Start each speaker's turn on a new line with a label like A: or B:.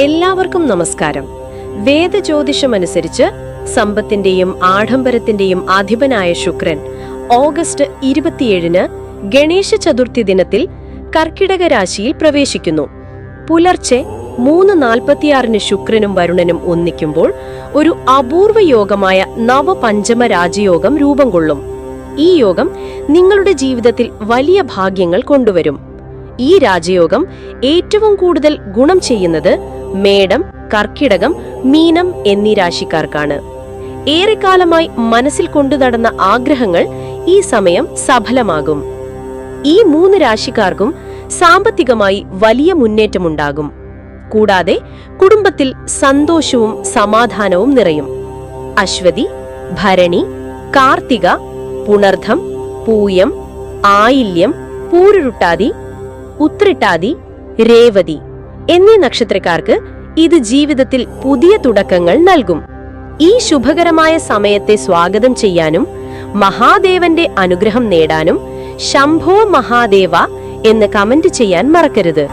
A: എല്ലാവർക്കും നമസ്കാരം. വേദജ്യോതിഷമനുസരിച്ച് സമ്പത്തിന്റെയും ആഡംബരത്തിന്റെയും അധിപനായ ശുക്രൻ ഓഗസ്റ്റ് ഇരുപത്തിയേഴിന് ഗണേശ ചതുർത്ഥി ദിനത്തിൽ കർക്കിടക രാശിയിൽ പ്രവേശിക്കുന്നു. പുലർച്ചെ മൂന്ന് നാൽപ്പത്തിയാറിന് ശുക്രനും വരുണനും ഒന്നിക്കുമ്പോൾ ഒരു അപൂർവ യോഗമായ നവപഞ്ചമ രാജയോഗം രൂപം കൊള്ളും. ഈ യോഗം നിങ്ങളുടെ ജീവിതത്തിൽ വലിയ ഭാഗ്യങ്ങൾ കൊണ്ടുവരും. ഈ രാജയോഗം ഏറ്റവും കൂടുതൽ ഗുണം ചെയ്യുന്നത് മേടം കർക്കിടകം മീനം എന്നീ രാശിക്കാർക്കാണ്. ഏറെക്കാലമായി മനസ്സിൽ കൊണ്ടു നടന്ന ആഗ്രഹങ്ങൾ ഈ സമയം സഫലമാകും. ഈ മൂന്ന് രാശിക്കാർക്കും സാമ്പത്തികമായി വലിയ മുന്നേറ്റമുണ്ടാകും. കൂടാതെ കുടുംബത്തിൽ സന്തോഷവും സമാധാനവും നിറയും. അശ്വതി ഭരണി കാർത്തിക പുണർധം പൂയം ആയില്യം പൂരുരുട്ടാതി ഉത്രിട്ടാതി രേവതി. എന്നീ നക്ഷത്രക്കാർക്ക് ഇത് ജീവിതത്തിൽ പുതിയ തുടക്കങ്ങൾ നൽകും. ഈ ശുഭകരമായ സമയത്തെ സ്വാഗതം ചെയ്യാനും മഹാദേവന്റെ അനുഗ്രഹം നേടാനും ശംഭോ മഹാദേവ എന്ന് കമന്റ് ചെയ്യാൻ മറക്കരുത്.